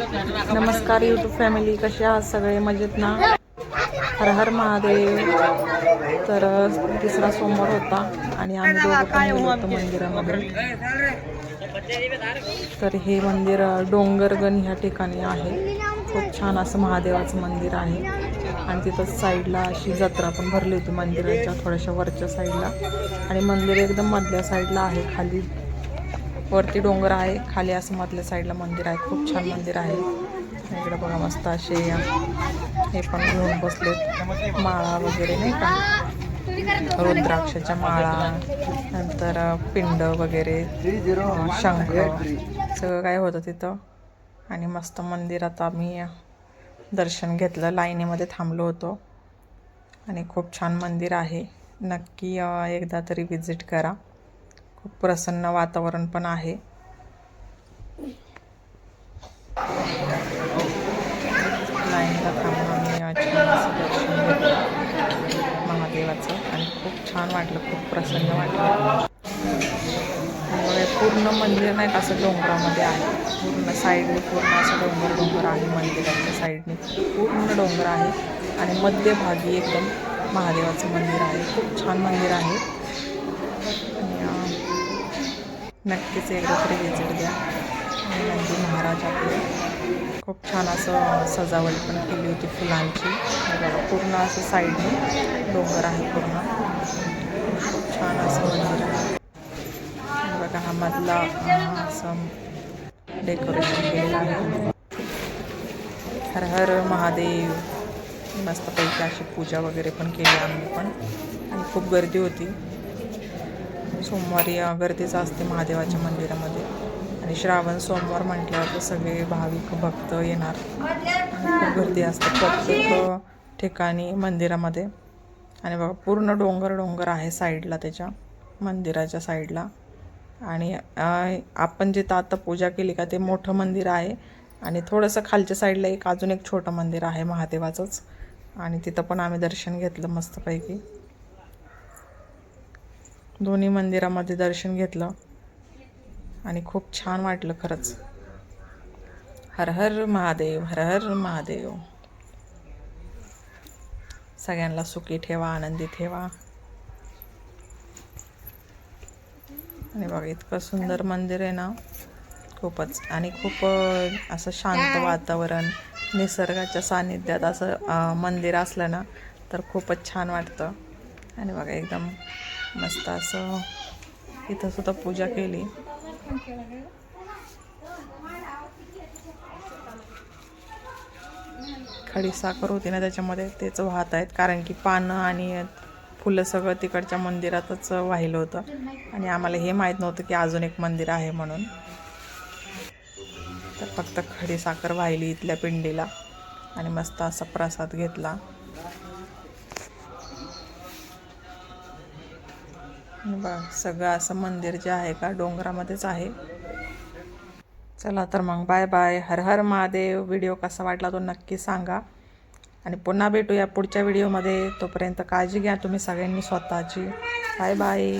नमस्कार YouTube family कसे आहात सगळे? मजेत ना? हर हर महादेव. तर तिसरा सोमवार होता आणि आम्ही दोघं पण गेलो होतो मंदिरामध्ये. तर हे मंदिर डोंगरगण ह्या ठिकाणी आहे. खूप छान असं महादेवाचं मंदिर आहे. आणि तिथं साईडला अशी जत्रा पण भरली होती मंदिराच्या थोड्याशा वरच्या साईडला. आणि मंदिर एकदम मधल्या साईडला आहे खाली. वरती डोंगर आहे खाली असं मधल्या साईडला मंदिर आहे. खूप छान मंदिर आहे. इकडे बघा मस्त असे हे पण घेऊन बसले माळा वगैरे नाही का? रुद्राक्षाच्या माळा नंतर पिंड वगैरे शंख सगळं काय होतं तिथं. आणि मस्त मंदिरात आम्ही दर्शन घेतलं. लाईनीमध्ये थांबलो होतो. आणि खूप छान मंदिर आहे. नक्की एकदा तरी विजिट करा. खूप प्रसन्न वातावरण पण आहे. लाईनला थांबून आम्ही दर्शन घेतलं महादेवाचं आणि खूप छान वाटलं खूप प्रसन्न वाटलं. त्यामुळे पूर्ण मंदिर नाही का असं डोंगरामध्ये आहे. पूर्ण साईडने पूर्ण असं डोंगर डोंगर आहे मंदिराच्या साईडने पूर्ण डोंगर आहे आणि मध्यभागी एकदम महादेवाचं मंदिर आहे. खूप छान मंदिर आहे. आणि नक्कीच एकदा तरी विजिट द्या नंदी महाराज आपले खूप छान असं सजावट पण केली होती फुलांची. बघा पूर्ण असं साईडने डोंगर आहे पूर्ण. खूप छान असं मंदिर आहे. बघा हा मधला असं डेकोरेशन केलेलं आहे. हर हर महादेव. मस्तपैकी अशी पूजा वगैरे पण केली आम्ही पण. आणि खूप गर्दी होती. सोमवारी गर्दीच असते महादेवाच्या मंदिरामध्ये. आणि श्रावण सोमवार म्हटल्यावर तर सगळे भाविक भक्त येणार. खूप गर्दी असते प्रत्येक ठिकाणी मंदिरामध्ये. आणि बघा पूर्ण डोंगर डोंगर आहे साईडला त्याच्या मंदिराच्या साईडला. आणि आपण जिथं आता पूजा केली का ते मोठं मंदिर आहे. आणि थोडंसं खालच्या साईडला एक अजून एक छोटं मंदिर आहे महादेवाचंच. आणि तिथं पण आम्ही दर्शन घेतलं मस्तपैकी. दोन्ही मंदिरामध्ये दर्शन घेतलं. आणि खूप छान वाटलं खरंच. हर हर महादेव हर हर महादेव. सगळ्यांना सुखी ठेवा आनंदी ठेवा. आणि बघा इतकं सुंदर मंदिर आहे ना. खूपच आणि खूप असं शांत वातावरण निसर्गाच्या सानिध्यात असं मंदिर असलं ना तर खूपच छान वाटतं. आणि बघा एकदम मस्त असं इथं सुद्धा पूजा केली. खडी साखर होती ना त्याच्यामध्ये तेच वाहत आहेत कारण की पानं आणि फुलं सगळं तिकडच्या मंदिरातच वाहिलं होतं. आणि आम्हाला हे माहीत नव्हतं की अजून एक मंदिर आहे म्हणून. तर फक्त खडी साखर वाहिली इथल्या पिंडीला. आणि मस्त असा प्रसाद घेतला. बघ सगळं असं मंदिर जे आहे का डोंगरामध्येच आहे. चला तर मग bye bye Har Har Mahadev. Video कसा वाटला तो नक्की सांगा. आणि पुन्हा भेटूया पुढच्या व्हिडिओमध्ये तोपर्यंत काळजी घ्या तुम्ही सगळ्यांनी स्वतःची. Bye bye